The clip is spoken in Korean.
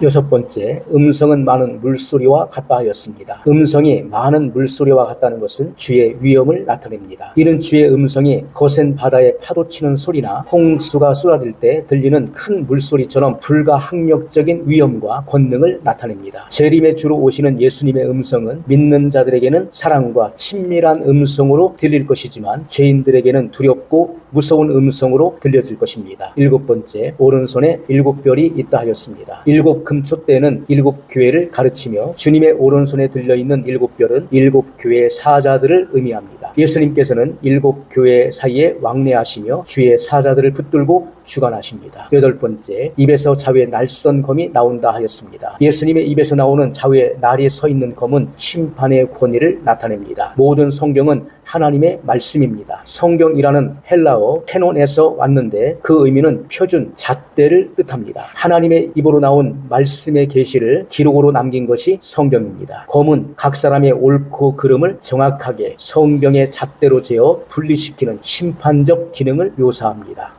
여섯 번째, 음성은 많은 물소리와 같다 하였습니다. 음성이 많은 물소리와 같다는 것은 주의 위엄을 나타냅니다. 이는 주의 음성이 거센 바다에 파도 치는 소리나 홍수가 쏟아질 때 들리는 큰 물소리처럼 불가항력적인 위엄과 권능을 나타냅니다. 재림의 주로 오시는 예수님의 음성은 믿는 자들에게는 사랑과 친밀한 음성으로 들릴 것이지만 죄인들에게는 두렵고 무서운 음성으로 들려질 것입니다. 일곱 번째, 오른손에 일곱 별이 있다 하였습니다. 일곱 금초 때는 일곱 교회를 가르치며 주님의 오른손에 들려있는 일곱 별은 일곱 교회의 사자들을 의미합니다. 예수님께서는 일곱 교회 사이에 왕래하시며 주의 사자들을 붙들고 주관하십니다. 여덟 번째, 입에서 자위의 날선 검이 나온다 하였습니다. 예수님의 입에서 나오는 자위의 날이 서 있는 검은 심판의 권위를 나타냅니다. 모든 성경은 하나님의 말씀입니다. 성경이라는 헬라어 캐논에서 왔는데 그 의미는 표준 잣대를 뜻합니다. 하나님의 입으로 나온 말씀의 계시를 기록으로 남긴 것이 성경입니다. 검은 각 사람의 옳고 그름을 정확하게 성경의 잣대로 재어 분리시키는 심판적 기능을 묘사합니다.